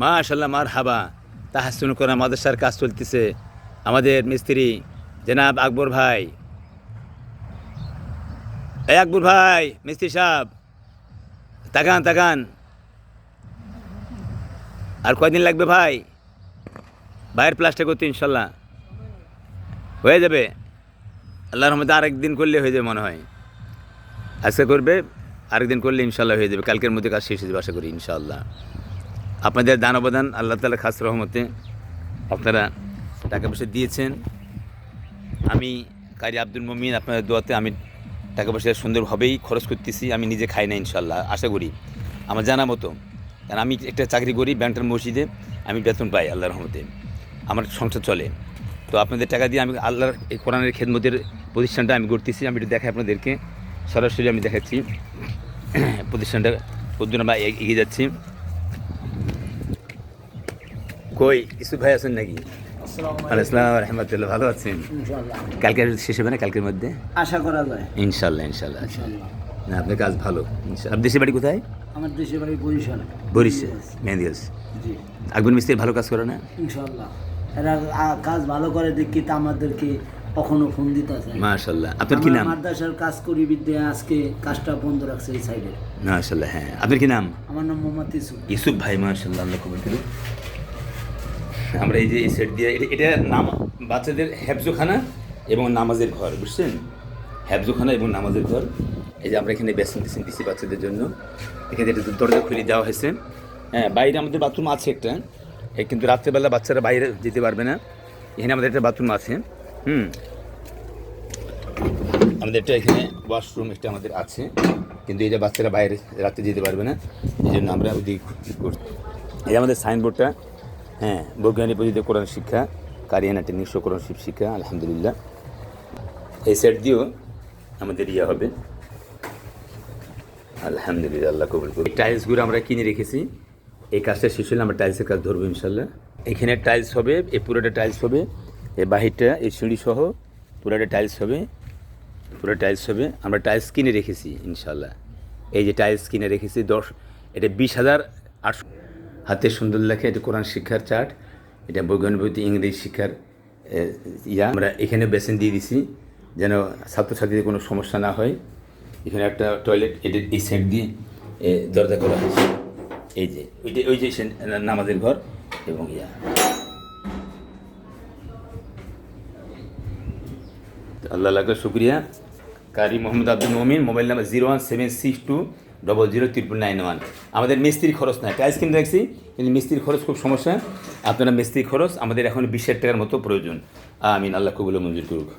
মাশাল্লাহ মার হাবা তাহাসুন করা মাদ্রাসার কাজ চলতেছে। আমাদের মিস্ত্রি জনাব আকবর ভাই। এই আকবর ভাই, মিস্ত্রি সাহেব, তাকান তাকান। আর কয়দিন লাগবে ভাই? বাইরের প্লাস্টার করতে ইনশাল্লাহ হয়ে যাবে। আল্লাহর রহমতে আরেকদিন করলে হয়ে যাবে মনে হয়। আজকে করবে আরেকদিন করলে ইনশাল্লাহ হয়ে যাবে। কালকের মধ্যে কাজ শেষ হয়ে যাবে আশা করি ইনশাআল্লাহ। আপনাদের দান অবদান, আল্লাহ তালা খাস রহমতে আপনারা টাকা পয়সা দিয়েছেন। আমি কারি আব্দুল মমিন, আপনাদের দোয়াতে আমি টাকা পয়সা সুন্দরভাবেই খরচ করতেছি, আমি নিজে খাই না ইনশাল্লাহ আশা করি। আমার জানা মতো, কারণ আমি একটা চাকরি করি ব্যাংটার মসজিদে, আমি বেতন পাই আল্লাহ রহমতে, আমার সংসার চলে। তো আপনাদের টাকা দিয়ে আমি আল্লাহর এই কোরআনের খেদমতের প্রতিষ্ঠানটা আমি করতেছি আমি একটু দেখাই আপনাদেরকে, সরাসরি আমি দেখাচ্ছি, প্রতিষ্ঠানটা কদ্দুর আমরা এগিয়ে যাচ্ছি। কই? ইসু ভাই আছেন নাকি? আসসালাম রহমতুল্লাহ ভালো আছেন? কালকে শেষ হবে না কালকের মধ্যে? আশা করা যায়। ইনশাল্লাহ ইনশাল্লাহ আচ্ছা। না আপনার কাজ ভালো। আপনার দেশের বাড়ি কোথায়? আমার দেশের বাড়ি বরিশাল। বরিশাল মেহেন্দিগঞ্জ জি। আকবর মিস্ত্রি ভালো কাজ করে না? ইনশাল্লাহ এরা কাজ ভালো করে দেখি তা আমাদেরকে কখনো ফোন দিতে আছে মাশাল্লাহ আপনার কি নাম? মাদ্রাসার কাজ করি বিদ্যা আজকে কাজটা বন্ধ রাখছে এই সাইডে। মাশাল্লাহ হ্যাঁ। আপনার কি নাম? আমার নাম মোহাম্মদ ইসু ইউসুফ ভাই মাশাল্লাহ আল্লাহ কবুল করুন আমরা এই যে এই সেট দিয়ে, এটা- এটা নাম, বাচ্চাদের হ্যাবজোখানা এবং নামাজের ঘর, বুঝছেন? হ্যাবজোখানা এবং নামাজের ঘর। এই যে আমরা এখানে বেসন টেসন দিচ্ছি বাচ্চাদের জন্য। এখানে একটা দরজা খুলে দেওয়া হয়েছে। হ্যাঁ বাইরে আমাদের বাথরুম আছে একটা। কিন্তু রাত্রেবেলা বাচ্চারা বাইরে যেতে পারবে না। এখানে আমাদের একটা বাথরুম আছে। হুম। আমাদের একটা এখানে ওয়াশরুম একটা আমাদের আছে। কিন্তু যে বাচ্চারা বাইরে রাতে যেতে পারবে না, এই জন্য আমরা ওদিকে করছি এই আমাদের সাইনবোর্ডটা হ্যাঁ বৈজ্ঞানিক পদ্ধতিতে কোরআন শিক্ষা কারিয়ানা টেকনিক কোরআন শিক্ষা, আলহামদুলিল্লাহ। এই সেট দিয়েও আমাদের ইয়ে হবে। আলহামদুলিল্লাহ, আল্লাহ কবুল করি টাইলসগুলো আমরা কিনে রেখেছি। এই কাজটা শেষ হলে আমরা টাইলসের কাজ ধরবো ইনশাল্লাহ এখানে টাইলস হবে, এই পুরোটা টাইলস হবে, এই বাহিরটা, এই সিঁড়ি সহ পুরোটা টাইলস হবে, পুরো টাইলস হবে। আমরা টাইলস কিনে রেখেছি ইনশাল্লাহ এই যে টাইলস কিনে রেখেছি, দশ, এটা বিশ হাজার আটশো হাতে সুন্দর লেখা, এটা কোরআন শিক্ষার চার্ট, এটা বৈজ্ঞানিক বইতে ইংরেজি শিক্ষার ইয়া। আমরা এখানে বেসিন দিয়ে দিছি, যেন ছাত্রছাত্রীদের কোনো সমস্যা না হয়। এখানে একটা টয়লেট, এটা এই সাইড দিয়ে দরজা করা হয়েছে। এই যে ওইটা ওই যে নামাজের ঘর এবং ইয়া। আল্লাহ লাখের শুক্রিয়া। কারি Mohammad Abdul Momin, mobile number zero one seven six two double zero triple nine one আমাদের মিস্ত্রির খরচ নাই। টাইলস কিনে রাখছি কিন্তু মিস্ত্রির খরচ খুব সমস্যা। আপনারা মিস্ত্রির খরচ আমাদের এখন বিশ হাজার টাকার মতো প্রয়োজন। আমিন, আল্লাহ কবুল মঞ্জুর করুক।